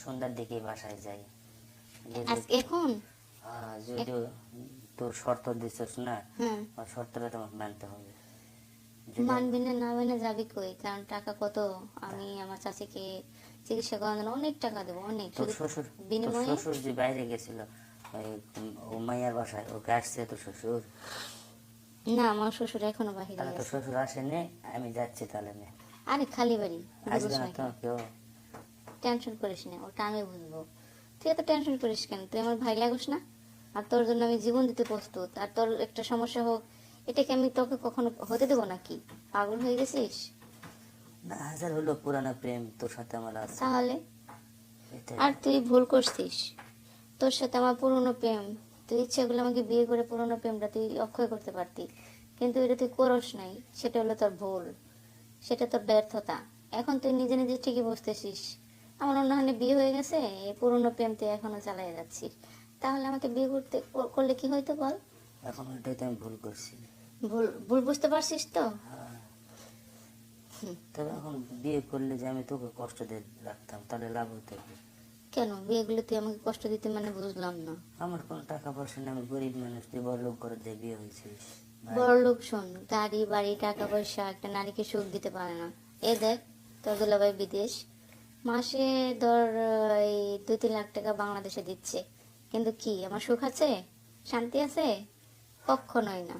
সন্ধ্যার দিকে বাসায় যাই। এখন? আহ, যদিও তোর শর্ত দিছিস না হ্যাঁ। শর্তটা তোমাকে মানতে হবে। যদি- মানবি না না মানলে যাবি কই? কারণ টাকা কত? আমি আমার চাচিকে চিকিৎসা করানোর অনেক টাকা দেবো অনেক। শ্বশুর বিনিময়ে? শ্বশুর যে বাইরে গেছিল ওই ও মাইয়ার বাসায় ওকে আসছে তো শ্বশুর? না আমার শ্বশুর এখনও বাহিরে তাহলে আছে শ্বশুর আসেনি আমি যাচ্ছি তাহলে আরে খালি বাড়ি আসবে না তো কেউ টেনশন করিস না ওটা আমি বুঝব। তুই এত টেনশন করিস কেন? তুই আমার ভাই লাগুস না? আর তোর জন্য আমি জীবন দিতে প্রস্তুত। আর তোর একটা সমস্যা হোক এটাকে আমি তোকে কখনো হতে দেবো নাকি? পাগল হয়ে গেছিস? হাজার হলো পুরানো প্রেম তোর সাথে আমার আছে। তাহলে? আর তুই ভুল করছিস। তোর সাথে আমার পুরনো প্রেম। তুই ইচ্ছে করলে আমাকে বিয়ে করে পুরনো প্রেমটা তুই অক্ষয় করতে পারতি। কিন্তু এটা তুই করস নাই সেটা হলো তোর ভুল। সেটা তোর ব্যর্থতা। এখন তুই নিজে নিজে ঠিকই বুঝতেছিস। আমার অন্যখানে বিয়ে হয়ে গেছে এই পুরনো প্রেম তুই এখনও চালিয়ে যাচ্ছিস তাহলে আমাকে বিয়ে করতে করলে কি হয়তো বল? এখন ওইটাই তো আমি ভুল করছি। ভুল ভুল বুঝতে পারছিস তো? হ্যাঁ। তবে এখন বিয়ে করলে যে আমি তোকে কষ্ট দিয়ে রাখতাম তাহলে লাভ হতো? কেন? বিয়েগুলো তুই আমাকে কষ্ট দিতে মানে বুঝলাম না। আমার কোনো টাকা পয়সা নেই আমি গরিব মানুষ তুই বড় লোক করে দিয়ে বিয়ে হয়েছিস বড় লোক শোন গাড়ি বাড়ি টাকা পয়সা একটা নারীকে সুখ দিতে পারে না। এ দেখ তোর দুলাভাই বিদেশ। মাসে ধর এই দুই তিন লাখ টাকা বাংলাদেশে দিচ্ছে। কিন্তু কি আমার সুখ আছে? শান্তি আছে? কখনোই না।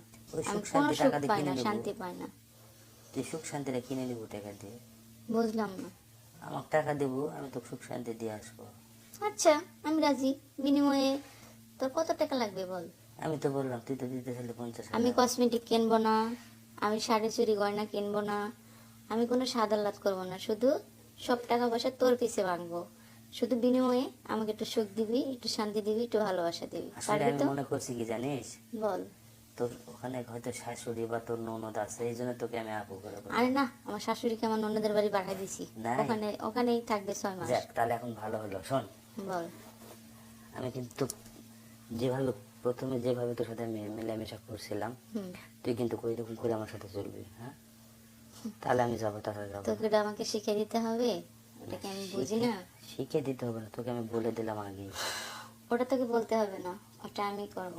আমি কোনো শান্তি সুখ পাই না শান্তি পাই না। তুই সুখ শান্তিটা কিনে নিবো টাকা দিয়ে? বুঝলাম না। আমাকে টাকা দেবো আমি তোকে সুখ শান্তি দিয়ে আসব। আচ্ছা আমি রাজি। বিনিময়ে তোর কত টাকা লাগবে বল? আমি তো বললাম তুই তো দিতে চাইলে পঞ্চাশ আমি কসমেটিক কিনবো না আমি শাড়ি চুড়ি গয়না কিনবো না আমি কোনো সাদাল্লাত করব না শুধু সব টাকা পয়সা তোর পিছে ভাঙবো। শুধু বিনিময়ে আমাকে একটু সুখ দিবি একটু শান্তি দিবি একটু ভালোবাসা দিবি। পারবি তো? মনে করছি কি জানিস? বল। তোর ওখানে হয়তো শাশুড়ি বা তোর ননদ আছে এই জন্য তোকে আমি আপু করে আরে না আমার শাশুড়িকে আমার ননদের বাড়ি পাঠাই দিছি। ওখানে ওখানেই থাকবে ছয় মাস। তাহলে এখন ভালো হলো শোন। বল। আমি কিন্তু যেভাবে প্রথমে যেভাবে তোর সাথে মেলামেশা করছিলাম তুই কিন্তু ওই রকম করে আমার সাথে চলবি হ্যাঁ? তাহলে আমি যাব তাহলে যাব। তোকে ওটা আমাকে শিখে দিতে হবে ওটাকে আমি বুঝি না। শিখে দিতে হবে না তোকে আমি বলে দিলাম আগে। ওটা তোকে বলতে হবে না ওটা আমি করব।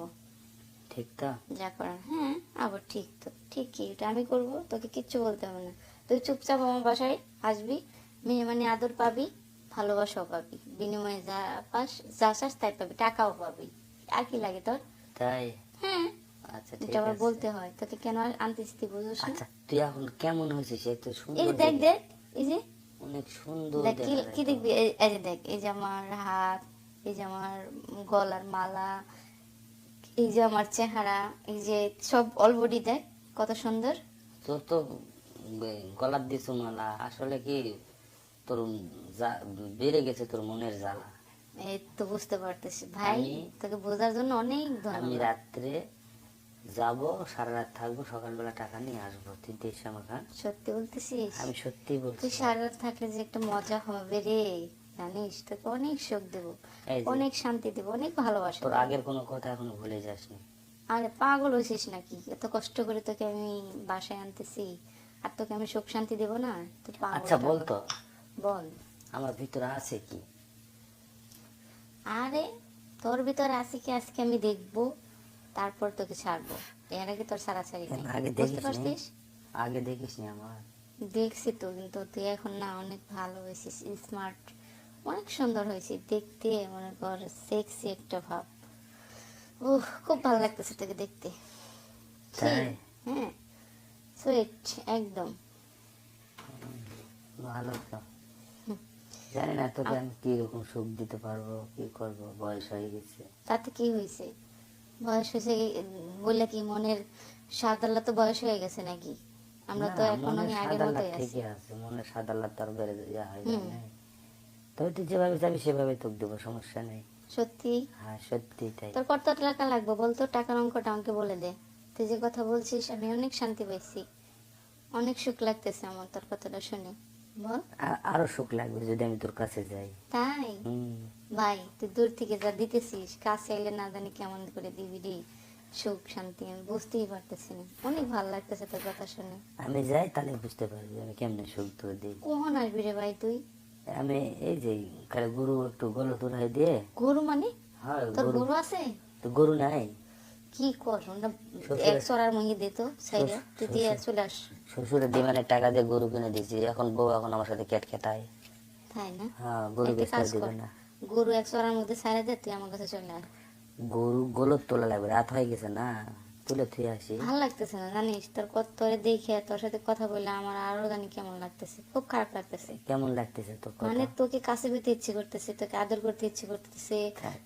ঠিক তো? যা করার হ্যাঁ আবার ঠিক তো ঠিক কি এটা আমি করব তোকে কিচ্ছু বলতে হবে না। তুই চুপচাপ আমার বাসায় আসবি মেয়ে মানে আদর পাবি ভালোবাসাও পাবি বিনিময়ে যা পাস যা চাস তাই পাবি টাকাও পাবি আর কি লাগে তোর। তাই? হ্যাঁ। আচ্ছা ঠিক আছে। বলতে হয় তোকে কেন আর তুই বুঝোস আচ্ছা তুই এখন কেমন হয়েছিস? এত এই সুন্দর যে দেখ দেখ এই যে। অনেক সুন্দর দেখ কি দেখা কি যায় দেখবি? এই এই যে দেখ এই যে আমার হাত এই যে আমার গলার মালা এই যে আমার চেহারা এই যে সব অলবডি দেখ কত সুন্দর। তোর তো গলার দিছো মালা আসলে কি তোর বেড়ে গেছে তোর মনের জ্বালা। এই তো বুঝতে পারতেছি। ভাই তোকে বোঝার জন্য অনেক আমি ধন্যবাদ। রাত্রে যাব সারা রাত থাকব সকালবেলা টাকা নিয়ে আসব। তুই দেশ আমাকে হ্যাঁ? সত্যি বলতেছিস? আমি সত্যি বলছি তুই সারা রাত থাকলে যে একটা মজা হবে রে জানিস? তোকে অনেক সুখ দেবো অনেক শান্তি দেবো অনেক ভালোবাসা তোর আগের কোনো কথা এখনও ভুলে যাসনি? আরে পাগল হয়েছিস নাকি? এত কষ্ট করে তোকে আমি বাসায় আনতেছি আর তোকে আমি সুখ শান্তি দেবো না? তুই আচ্ছা বলতো। বল। আমার ভিতরে আছে কি? আরে তোর ভিতরে আছে কি? আজকে আমি দেখব। তারপর তোকে ছাড়বো। এর আগে তোর ছাড়াছাড়ি নেই। আগে বুঝতে দেখিস পারছিস? আগে দেখিসনি আমার। দেখছি তো কিন্তু তুই এখন না অনেক ভালো হয়েছিস স্মার্ট অনেক সুন্দর হয়েছিস দেখতে মনে কর সেক্সি একটা ভাব। উহ খুব ভালো লাগতেছে তোকে দেখতে। হ্যাঁ সুইট একদম। ভালো তো। জানি না তোকে আমি কি রকম সুখ দিতে পারব কি করব বয়স হয়ে গেছে। তাতে কি হয়েছে? বয়স হয়েছে বললে কি মনের সাদাল্লা তো বয়স হয়ে গেছে নাকি? আমরা তো এখন আগের মতোই আছি। মনে সাদা লাট বেড়ে হয় না তবে তুই যেভাবে সেভাবে তোকে দেবো সমস্যা নেই। সত্যি? হ্যাঁ সত্যি তাই। তোর কত টাকা লাগবে বলতো টাকার অঙ্কটা আমাকে বলে দে। তুই যে কথা বলছিস আমি অনেক শান্তি পাইছি। অনেক সুখ লাগতেছে আমার তোর কথাটা শুনে। বল। আরও সুখ লাগবে যদি আমি তোর কাছে যাই। তাই? হুম। ভাই তুই দূর থেকে যা দিতেছিস কাছে এলে না জানি কেমন করে দিবি রে। সুখ শান্তি আমি বুঝতেই পারতেছি না। অনেক ভালো লাগতেছে তোর কথা শুনে। আমি যাই তাহলে বুঝতে পারবি আমি কেমনে সুখ তোর দিই। কখন আসবি রে ভাই তুই? আমি এই যে খালি গরু একটু গলা তুলাই দিয়ে। গরু মানে? হ্যাঁ তোর গরু। আছে? তো গরু নাই। কি কর এক চড়ার মঙ্গি দিত সাইডে। তুই দিয়ে চলে আস। শ্বশুরের ডিমান্ডের টাকা দিয়ে গরু কিনে দিয়েছি। এখন বউ এখন আমার সাথে কেট খেটায় তাই না? হ্যাঁ গরু বেচতে দিবে না। গরু এক চড়ার মধ্যে সাইডে দে তুই আমার কাছে চলে আয়। গরু গোলত তোলা লাগবে রাত হয়ে গেছে না? তুলে থুয়ে আসি। ভালো লাগতেছে না জানিস তোর কত তোরে দেখে তোর সাথে কথা বললে আমার আরও জানি কেমন লাগতেছে খুব খারাপ লাগতেছে। কেমন লাগতেছে তো কথা? মানে তোকে কাছে পেতে ইচ্ছে করতেছে তোকে আদর করতে ইচ্ছে করতেছে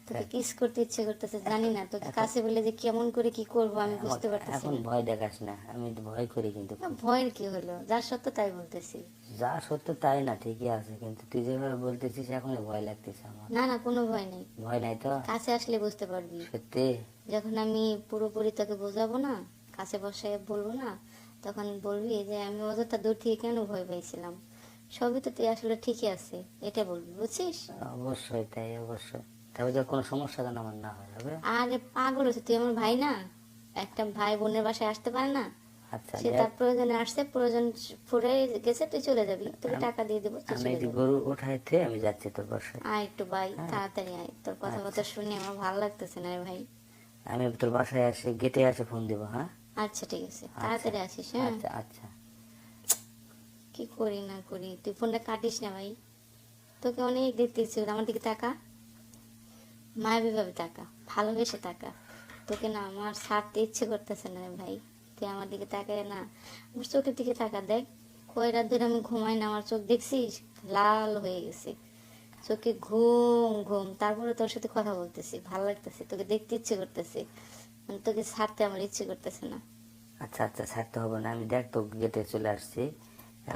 তোকে কিস করতে ইচ্ছে করতেছে জানি না তোকে কাছে বললে যে কেমন করে কি করব আমি বুঝতে পারতেছি এখন ভয় দেখাস না আমি ভয় করি কিন্তু। ভয়ের কি হলো? যার সত্য তাই বলতেছি। যা সত্য তাই না ঠিকই আছে কিন্তু তুই যেভাবে বলতেছিস এখন ভয় লাগতেছে আমার। না না কোনো ভয় নেই। ভয় নাই তো? কাছে আসলে বুঝতে পারবি। সত্যি? যখন আমি পুরোপুরি তোকে বোঝাবো না কাছে বসে বলব না তখন বলবি যে আমি অযথা দূর থেকে কেন ভয় পেয়েছিলাম? সবই তো তুই আসলে ঠিকই আছে এটা বলবি বুঝছিস? অবশ্যই তাই অবশ্যই। তবে যে কোনো সমস্যা যেন আমার না হয় আরে পাগল হচ্ছে তুই আমার ভাই না? একটা ভাই বোনের বাসায় আসতে পারে না? আচ্ছা সে তার প্রয়োজনে আসছে প্রয়োজন ফুরে গেছে তুই চলে যাবি। তোকে টাকা দিয়ে দেবো আমি একটু গরু উঠাই থেকে আমি যাচ্ছি তোর বাসায়। আয় একটু ভাই হ্যাঁ। তাড়াতাড়ি আয়। তোর কথা কথা শুনে আমার ভালো লাগতেছে না ভাই। আমি তোর বাসায় গেটে এসে ফোন দিব হ্যাঁ? আচ্ছা ঠিক আছে। তাড়াতাড়ি আসিস হ্যাঁ? আচ্ছা আচ্ছা। কি করি না করি তুই ফোনটা কাটিস না ভাই। তোকে অনেক দেখতে ইচ্ছে আমার দিকে টাকা মায়াবী ভাবে টাকা ভালোবেসে টাকা তোকে না আমার ছাড়তে ইচ্ছে করতেছে না রে ভাই। তুই আমার দিকে তাকায় না। আমার চোখের দিকে তাকা দেখ কয় রাত ধরে আমি ঘুমাই না আমার চোখ দেখছিস? লাল হয়ে গেছে। চোখে ঘুম ঘুম। তারপরে তোর সাথে কথা বলতেছি ভালো লাগতেছে তোকে দেখতে ইচ্ছে করতেছে। মানে তোকে ছাড়তে আমার ইচ্ছে করতেছে না। আচ্ছা আচ্ছা ছাড়তে হবে না। আমি দেখ তো গেটে চলে আসছি।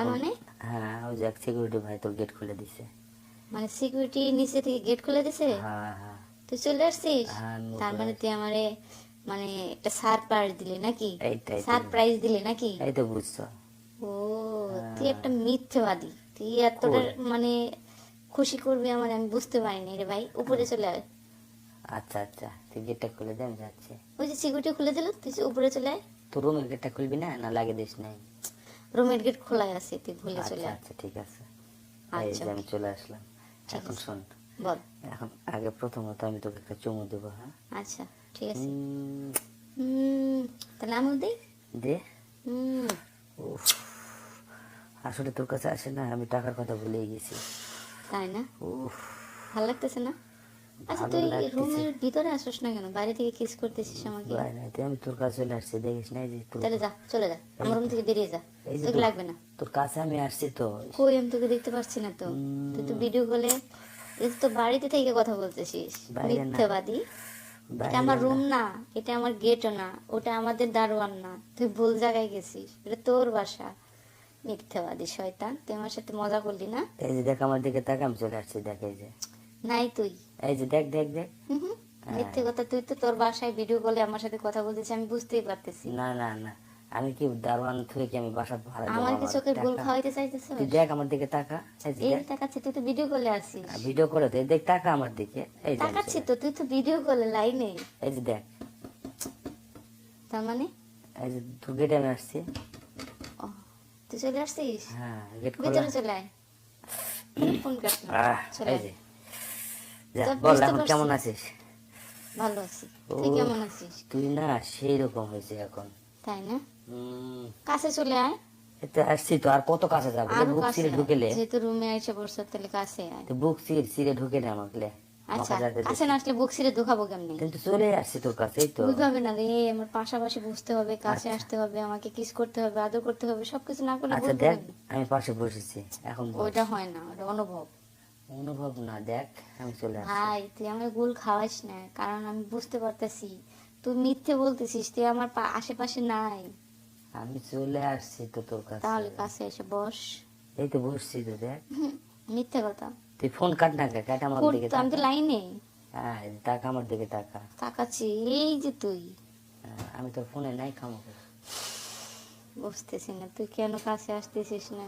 মানে? হ্যাঁ ওই যে সিকিউরিটি ভাই তোর গেট খুলে দিছে। মানে সিকিউরিটি নিচে থেকে গেট খুলে দিছে? হ্যাঁ হ্যাঁ। তুই চলে আসছিস? হ্যাঁ, তার মানে তুই আমারে মানে একটা সারপ্রাইজ দিলে নাকি। সারপ্রাইজ দিলি নাকি? এই তো বুঝছ। ও তুই একটা মিথ্যেবাদী। তুই এতটা মানে খুশি করবি আমার আমি বুঝতে পারিনি রে ভাই। উপরে চলে আয়। আচ্ছা আচ্ছা। তুই গেটটা খুলে দে আমি যাচ্ছি। ওই যে সিকিউরিটি খুলে দিল তুই উপরে চলে আয়। তোর রুমের গেটটা খুলবি না? না লাগে দিস নাই। রুমের গেট খোলাই আছে তুই ভুলে চলে আচ্ছা আয়। আচ্ছা ঠিক আছে। আচ্ছা, আমি চলে আসলাম। এখন। শোন। বল। এখন আগে প্রথমত আমি তোকে একটা চুমু দেবো হ্যাঁ? আচ্ছা। ঠিক আছে। তাহলে আমিও দিই দে? আসলে তোর কাছে আসে না আমি টাকার কথা ভুলে গেছি। তাই না? ভালো লাগতেছে না? আচ্ছা তুই রুমের ভিতরে আসিস না কেন? বাইরে থেকে কিস করতেছিস আমাকে। আমি তোর কাছে চলে আসছি দেখিস নাই যে তাহলে যা চলে যা। আমার রুম থেকে বেরিয়ে যা। তোকে লাগবে না। তোর কাছে আমি আসছি তো। কই আমি তোকে দেখতে পাচ্ছি না তো। তুই তো ভিডিও কলে তো বাড়িতে থেকে কথা বলতেছিস। না। মিথ্যাবাদী। এটা আমার। রুম না এটা আমার গেটও না ওটা আমাদের দারোয়ান না। তুই ভুল জায়গায় গেছিস এটা তোর বাসা। মিথ্যাবাদী শয়তান তুই আমার সাথে মজা করলি না? এই যে দেখ আমার দিকে তাকা আমি চলে আসছি দেখ এই যে। নাই তুই। এই যে দেখ দেখ দেখ। মিথ্যে কথা তুই তো তোর বাসায় ভিডিও কলে আমার সাথে কথা বলতেছিস আমি বুঝতেই পারতেছি। না না না। আমি কি দারোয়ান থেকে কি আমি বাসা ভাড়া আমার কি চোখের ভুল খাওয়াইতে চাইতেছ? তুই দেখ আমার দিকে তাকা এই এই তুই তো ভিডিও কলে আসিস। ভিডিও করে দে দেখ টাকা আমার দিকে। এই আমি তো তুই তো ভিডিও কলে লাইনে এই যে দেখ। তার মানে? এই যে তোর গেটে আমি আসছি। তুই চলে আসছিস? হ্যাঁ গেট খোলা। ভিতরে চলে আয়। ফোন কাট চলে এই আয়। যে। যা বল এখন কেমন আছিস? ভালো আছি। তুই কেমন আছিস? তুই না সেই রকম হয়েছে এখন। তাই না? কাছে চলে আয়। এতে আসছি তো আর কত কাছে যাব? বুক সিরে ঢুকেলে। যেহেতু রুমে এসে বসছো তাহলে কাছে আয়। তো বুক সির সিরে ঢুকে না আমাকে। আচ্ছা কাছে না আসলে বুক সিরে দুখাবো কেমনি? কিন্তু চলে আসছি তোর কাছে তো। বুঝতে না রে আমার পাশাপাশি বুঝতে হবে কাছে আসতে হবে আমাকে কিস করতে হবে আদর করতে হবে সবকিছু না করলে আচ্ছা দেখ আমি পাশে বসেছি এখন হয় না ওটা অনুভব। অনুভব না দেখ আমি চলে আসছি। ভাই তুই আমার গুল খাওয়াইস না কারণ আমি বুঝতে পারতেছি। তুই মিথ্যে বলতেছিস তুই আমার আশেপাশে নাই। আমি চলে আসছি তো তোর কাছে। তাহলে কাছে এসে বস। এই তো বসছি তো দেখ। মিথ্যে কথা। তুই ফোন কাট না কাট আমার দিকে আমি তো লাইনে। হ্যাঁ টাকা আমার দিকে টাকা তাকাচ্ছি এই যে তুই। আমি তোর ফোনে নাই খামো বুঝতেছি না তুই কেন কাছে আসতেছিস না?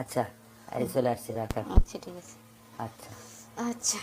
আচ্ছা এই চলে আসছি রাখা। আচ্ছা ঠিক আছে। আচ্ছা। আচ্ছা।